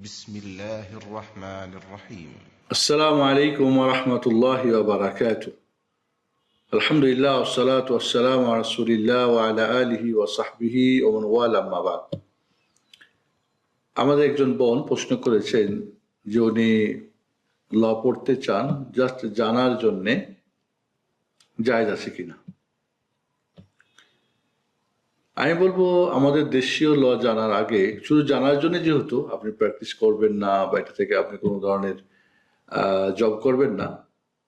بسم الله الرحمن الرحيم السلام عليكم ورحمة الله وبركاته الحمد لله والصلاة والسلام على رسول الله وعلى آله وصحبه ومن والاه أما بعد আমাদের একজন বোন প্রশ্ন করেছেন যে উনি ল পড়তে চান জাস্ট জানার জন্যে জায়জ আছে কিনা আমি বলব, আমাদের দেশীয় ল জানার আগে, শুধু জানার জন্য যেহেতু আপনি প্র্যাকটিস করবেন না বা এটা থেকে আপনি কোনো ধরনের জব করবেন না,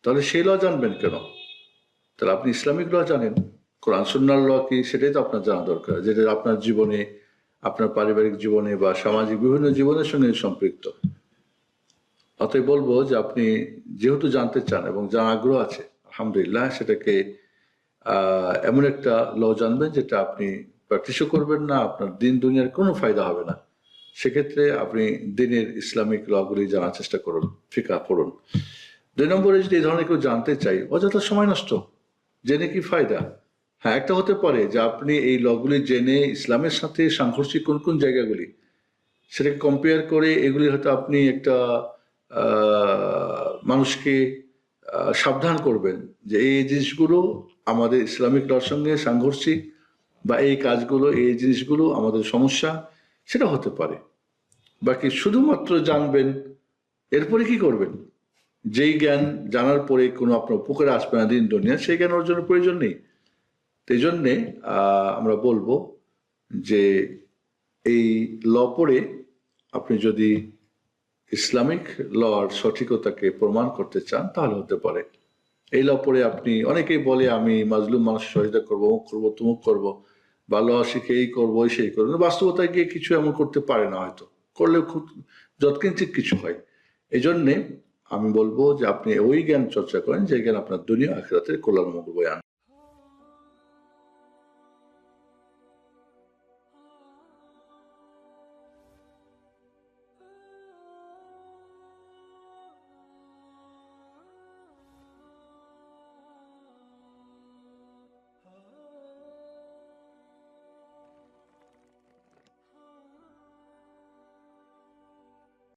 তাহলে সেই ল জানবেন কেন? তাহলে আপনি ইসলামিক ল জানেন, কোরআন, সুন্নার ল কি, সেটাই তো আপনার জানা দরকার, যেটা আপনার জীবনে, আপনার পারিবারিক জীবনে বা সামাজিক বিভিন্ন জীবনের সঙ্গে সম্পৃক্ত। অতএব বলব যে আপনি যেহেতু জানতে চান এবং জানার আগ্রহ আছে, আলহামদুলিল্লাহ সেটাকে এমন একটা ল জানবেন যেটা আপনি প্র্যাকটিসও করবেন না, আপনার দিন দুনিয়ার কোনো ফায়দা হবে না। সেক্ষেত্রে আপনি দিনের ইসলামিক লগুলি জানার চেষ্টা করুন, ফিকা পড়ুন। দুই নম্বরে যদি এই ধরনের কেউ জানতে চাই অযথা সময় নষ্ট, জেনে কি ফায়দা? হ্যাঁ একটা হতে পারে যে আপনি এই লগুলি জেনে ইসলামের সাথে সাংঘর্ষিক কোন কোন জায়গাগুলি, সেটাকে কম্পেয়ার করে এগুলি হয়তো আপনি একটা মানুষকে সাবধান করবেন যে এই জিনিসগুলো আমাদের ইসলামিক লর সঙ্গে সাংঘর্ষিক বা এই কাজগুলো, এই জিনিসগুলো আমাদের সমস্যা, সেটা হতে পারে। বাকি শুধুমাত্র জানবেন, এরপরে কি করবেন? যেই জ্ঞান জানার পরে কোনো আপনার উপকারে আসবে না দিন দুনিয়া, সেই জ্ঞান অর্জনের প্রয়োজন নেই। এই জন্যে আমরা বলব যে এই ল পড়ে আপনি যদি ইসলামিক লর সঠিকতাকে প্রমাণ করতে চান, তাহলে হতে পারে। এই ল পড়ে আপনি, অনেকেই বলে, আমি মাজলুম মানুষ সহায়তা করব, অমুক করব, তুমুক করব। বা কে এই করব সেই করব। বাস্তবতায় গিয়ে কিছু এমন করতে পারে না হয়তো। করলেও খুব যৎকিঞ্চিত কিছু হয়। এই জন্যে আমি বলব যে আপনি ওই জ্ঞান চর্চা করেন যে জ্ঞান আপনার দুনিয়া, আখেরাতের কল্যাণ মঙ্গল বয়ান